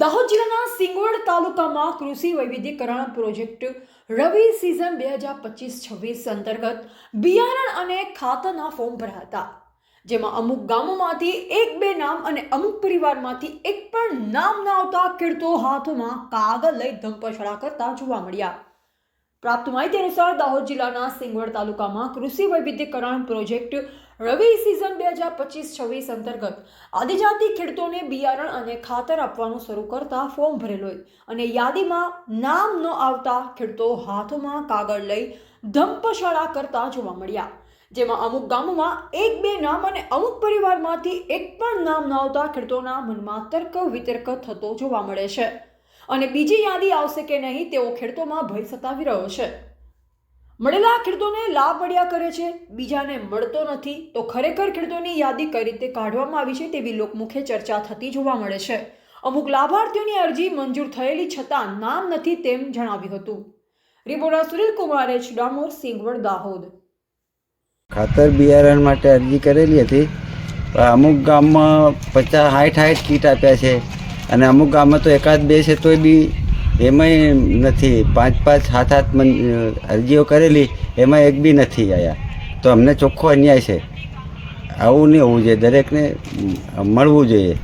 દાહોદ જિલ્લાના સિંગોડ તાલુકામાં કૃષિ વૈવિધ્યકરણ પ્રોજેક્ટ રવિ સિઝન બે હજાર પચીસ છવ્વીસ અંતર્ગત બિયારણ અને ખાતરના ફોર્મ ભરાયા હતા જેમાં અમુક ગામોમાંથી એક બે નામ અને અમુક પરિવારમાંથી એક પણ નામ ના આવતા ખેડૂતો હાથોમાં કાગળ લઈ ધમપછડા કરતા જોવા મળ્યા. પ્રાપ્ત માહિતી અનુસાર દાહોદ જિલ્લાના સિંગવડ તાલુકામાં કૃષિ વૈવિધ્યકરણ પ્રોજેક્ટ રવિ સિઝન બે હજાર પચીસ છવ્વીસ અંતર્ગત આદિજાતિ ખેડૂતોને બિયારણ અને ખાતર આપવાનું શરૂ કરતા ફોર્મ ભરેલો હોય અને યાદીમાં નામ ન આવતા ખેડૂતો હાથોમાં કાગળ લઈ ધંપશાળા કરતા જોવા મળ્યા. જેમાં અમુક ગામોમાં એક, બે નામ અને અમુક પરિવારમાંથી એક પણ નામ ન આવતા ખેડૂતોના મનમાં તર્ક વિતર્ક થતો જોવા મળે છે. અને બીજી યાદી આવશે કે નહીં તેવો ખેડૂતોમાં ભય સતાવી રહ્યો છે. મળેલા ખેડૂતોને લાભ મળ્યા કરે છે, બીજાને મળતો નથી, તો ખરેખર ખેડૂતોની યાદી કઈ રીતે કાઢવામાં આવી છે તેવી લોકમુખે ચર્ચા થતી જોવા મળે છે. અમુક લાભાર્થીઓની અરજી મંજૂર થયેલી છતાં નામ નથી તેમ જણાવ્યું હતું. Reporter Sunil Kumar, H Damor, Singvad, Dahod. ખાતર બિયારણ માટે અરજી કરેલી હતી. અમુક ગામમાં પચાસ સાઠ સાઠ કીટ આપ્યા છે. અને અમુક ગામમાં તો એકાદ બે છે તોય બી એમાંય નથી. પાંચ પાંચ સાત સાત મન અરજીઓ કરેલી એમાં એક બી નથી આવ્યા તો અમને ચોખ્ખો અન્યાય છે. આવું નહીં હોવું જોઈએ દરેકને મળવું જોઈએ.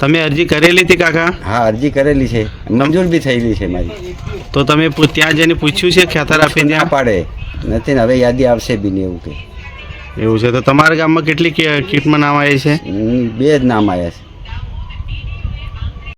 તમે અરજી કરેલી હતી કાકા? હા અરજી કરેલી છે. મંજૂર બી થયેલી છે મારી. તો તમે ત્યાં જઈને પૂછ્યું છે ખેતર આપીને? ના પાડે. નથી ને હવે યાદી આવશે બી નહીં એવું કે. એવું છે. તો તમારા ગામમાં કેટલી કીટમાં નામ આવી છે? બે જ નામ આવ્યા છે.